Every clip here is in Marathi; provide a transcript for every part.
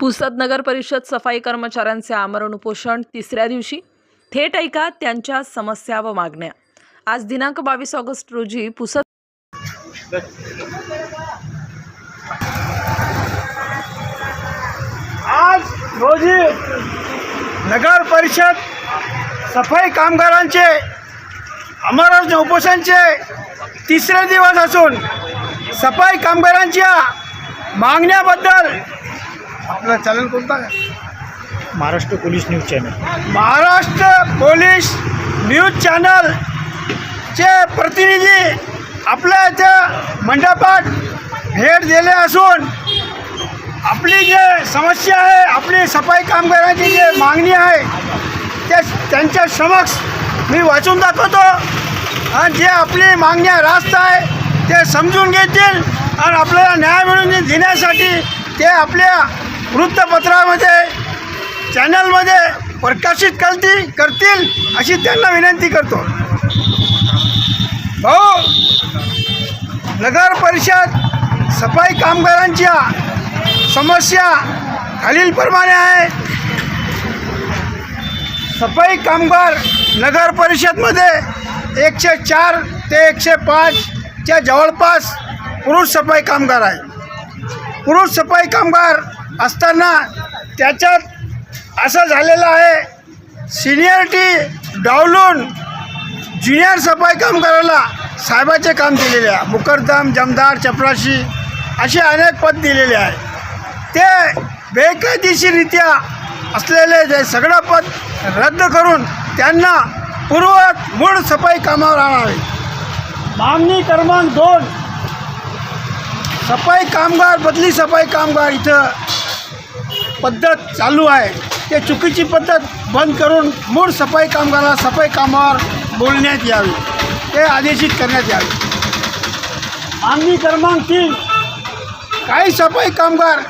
पुसद नगर परिषद सफाई कर्मचाऱ्यांचे आमरण उपोषण तिसऱ्या दिवशी. थेट ऐका त्यांच्या समस्या व मागण्या. आज दिनांक बावीस ऑगस्ट रोजी पुसद आज रोजी नगर परिषद सफाई कामगारांचे अमरण उपोषणचे तिसरे दिवस असून सफाई कामगारांच्या मागण्याबद्दल आपलं चलन कोणतं आहे? Maharashtra police news channel. Maharashtra police news चॅनलचे प्रतिनिधी आपल्या इथं मंडपात भेट दिले असून आपली जे समस्या आहे आपली सफाई कामगारांची जे मागणी आहे ते त्यांच्या समक्ष मी वाचून दाखवतो. आणि जे आपली मागण्या रास्त आहे ते समजून घेतील. आणि आपल्याला न्याय मिळवून देण्यासाठी ते आपल्या वृत्तपत्रामध्ये चॅनलमध्ये प्रकाशित करतील करतील अशी त्यांना विनंती करतो. भाऊ नगर परिषद सफाई कामगारांच्या समस्या खालीलप्रमाणे आहे. सफाई कामगार नगर परिषदमध्ये एकशे चार ते एकशे पाचच्या जवळपास पुरुष सफाई कामगार आहे. पुरुष सफाई कामगार असताना त्याच्यात असं झालेलं आहे सिनियरिटी डावलून ज्युनियर सफाई कामगाराला साहेबाचे काम दिलेले आहे. मुकरदम जमदार चपराशी असे अनेक पद दिलेले आहे. ते बेकायदेशीररित्या असलेले जे सगळं पद रद्द करून त्यांना पूर्वत मूळ सफाई कामावर आणावे मागणी क्रमांक दोन सफाई कामगार बदली सफाई कामगार इथं पद्धत चालू आहे. ते चुकीची पद्धत बंद करून मूळ सफाई कामगाराला सफाई कामावर बोलण्यात यावी. ते आदेशित करण्यात यावे. मागणी क्रमांक तीन. काही सफाई कामगार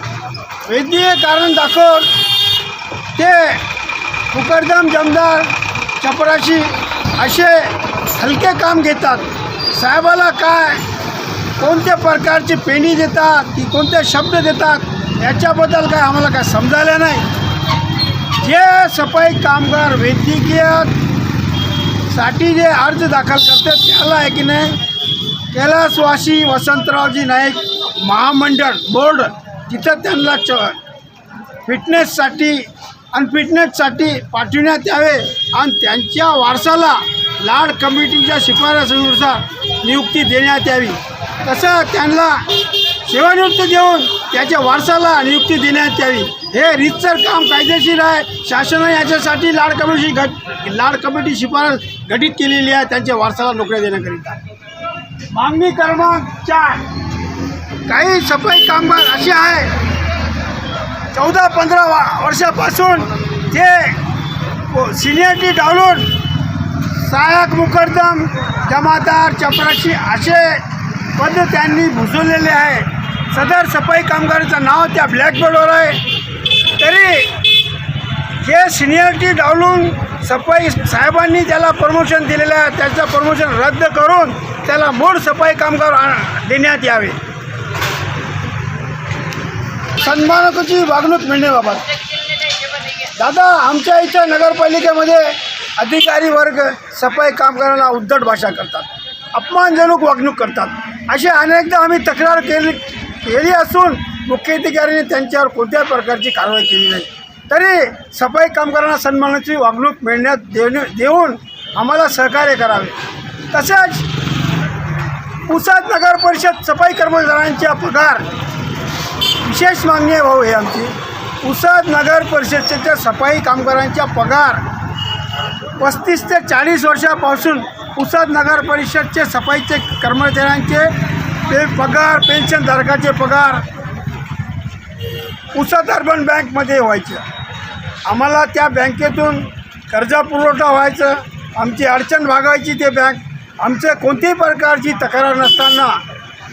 वैद्यकीय कारण दाखवून ते मुकरदम जमदार चपराशी असे हलके काम घेतात. साहेबाला काय कोणत्या प्रकारची पेणी देतात की कोणते शब्द देतात याच्याबद्दल काय आम्हाला काय समजायला नाही. जे सफाई कामगार वैद्यकीयसाठी जे अर्ज दाखल करतात त्याला आहे की नाही कैलासवासी वसंतरावजी नाईक महामंडळ बोर्ड तिथं त्यांना च फिटनेससाठी आणि फिटनेससाठी पाठविण्यात यावे. आणि त्यांच्या वारसाला लाड कमिटीच्या शिफारसीनुसार नियुक्ती देण्यात यावी. तसं त्यांना सेवानिवृत्त देऊन त्याच्या वारसाला नियुक्ती देण्यात यावी. हे रितसर काम कायदेशीर आहे. शासनाने याच्यासाठी लाड कमिटीची घट लाड कमिटी शिफारस गठीत केलेली आहे. त्यांच्या वारसाला नोकऱ्या देण्याकरिता. मागणी क्रमांक चार. काही सफाई कामगार असे आहे. चौदा पंधरा वा वर्षापासून ते सिनियरिटी डावलून सहाय्यक मुकर्दम जमादार चपराशी असे पद त्यांनी भुजवलेले आहे. सदर सफाई कामगाराचं नाव त्या ब्लॅकबोर्डवर आहे. तरी जे सिनियरिटी डावलून सफाई साहेबांनी त्याला प्रमोशन दिलेलं आहे त्याचं प्रमोशन रद्द करून त्याला मूळ सफाई कामगार आण- देण्यात यावे. सन्मानकाची वागणूक मिळण्याबाबत दादा आमच्या इथं नगरपालिकेमध्ये अधिकारी वर्ग सफाई कामगारांना उद्धट भाषा करतात. अपमानजनक वागणूक करतात. असे अनेकदा आम्ही तक्रार केली केली असून मुख्याधिकाऱ्यांनी त्यांच्यावर कोणत्याही प्रकारची कारवाई केली नाही. तरी सफाई कामगारांना सन्मानाची वागणूक मिळण्यात देणे देऊन आम्हाला सहकार्य करावे. तसेच पुसाद नगर परिषद सफाई कर्मचाऱ्यांच्या पगार विशेष मागणी आहे भाऊ हे आमची. पुसद नगर परिषदेच्या सफाई कामगारांच्या पगार पस्तीस ते चाळीस वर्षापासून पुसद नगर परिषदचे सफाईचे कर्मचाऱ्यांचे ते पगार पेन्शनधारकाचे पगार पुसद अर्बन बँकमध्ये व्हायचे. आम्हाला त्या बँकेतून कर्जपुरवठा व्हायचं आमची अडचण भागायची ते बँक आमचं कोणत्याही प्रकारची तक्रार नसताना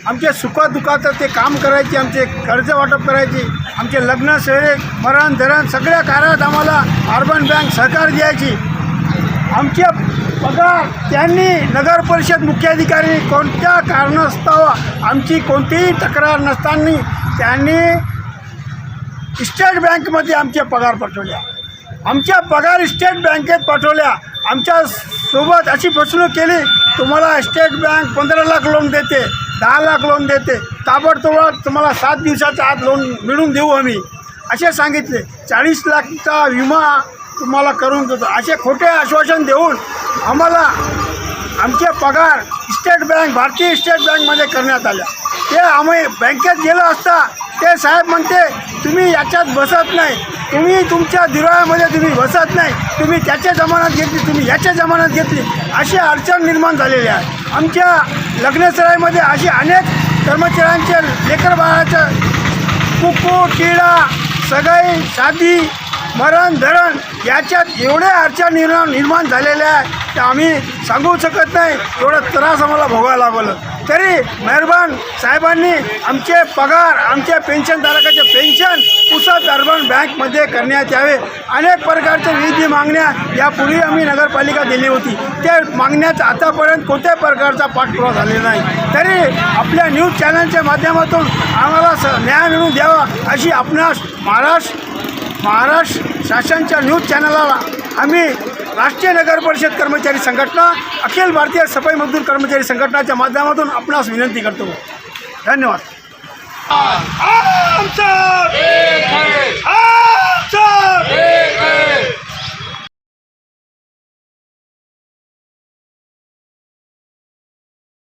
आमच्या सुखादुखाचं ते काम करायचे आमचे कर्ज वाटप करायचे आमचे लग्न सोहळे मरण धरण सगळ्या कार्यात आम्हाला अर्बन बँक सहकार द्यायची. आमच्या पगार त्यांनी नगर परिषद मुख्याधिकारी कोणत्या कारणास्तव आमची कोणतीही तक्रार नसताना त्यांनी स्टेट बँकमध्ये आमचे पगार पाठवल्या आमच्या पगार स्टेट बँकेत पाठवल्या. आमच्यासोबत अशी फसवणूक केली तुम्हाला स्टेट बँक पंधरा लाख लोन देते दहा लाख लोन देते. ताबडतोब तुम्हाला सात दिवसाच्या आत लोन मिळून देऊ आम्ही. असे सांगितले. चाळीस लाखचा विमा तुम्हाला करून देतो. असे खोटे आश्वासन देऊन आम्हाला आमचे पगार स्टेट बँक भारतीय स्टेट बँकमध्ये करण्यात आल्या ते आम्ही बँकेत गेलो असता ते साहेब म्हणते तुम्ही याच्यात बसत नाही. तुम्ही तुमच्या दिवाळ्यामध्ये तुम्ही बसत नाही. तुम्ही त्याच्या जमान्यात घेतली तुम्ही याच्या जमान्यात घेतली. अशी अडचण निर्माण झालेली आहे. आमच्या लग्नसराईमध्ये अशी अनेक कर्मचाऱ्यांचे लेकर कुकू कुक्कू टिळा सगाई शादी मरण धरण याच्यात एवढे अडचण निर्माण निर्माण झालेल्या आहे की आम्ही सांगू शकत नाही. एवढा त्रास आम्हाला भोगायला लागलं. तरी मेहरबान साहेबांनी आमचे पगार आमच्या पेन्शनधारकाचे पेन्शन पुसद अर्बन बँकमध्ये करण्यात यावे. अनेक प्रकारच्या विविध मागण्या यापूर्वी आम्ही नगरपालिका दिली होती. त्या मागण्याचा आतापर्यंत कोणत्याही प्रकारचा पाठपुरावा झालेला नाही. तरी आपल्या न्यूज चॅनलच्या माध्यमातून आम्हाला स न्याय मिळवून द्यावा अशी आपणास महाराष्ट्र महाराष्ट्र शासनच्या न्यूज चॅनलला आम्ही राष्ट्रीय नगर परिषद कर्मचारी संघटना अखिल भारतीय सफाई मजदूर कर्मचारी संघटनाच्या माध्यमातून आपणास विनंती करतो. धन्यवाद.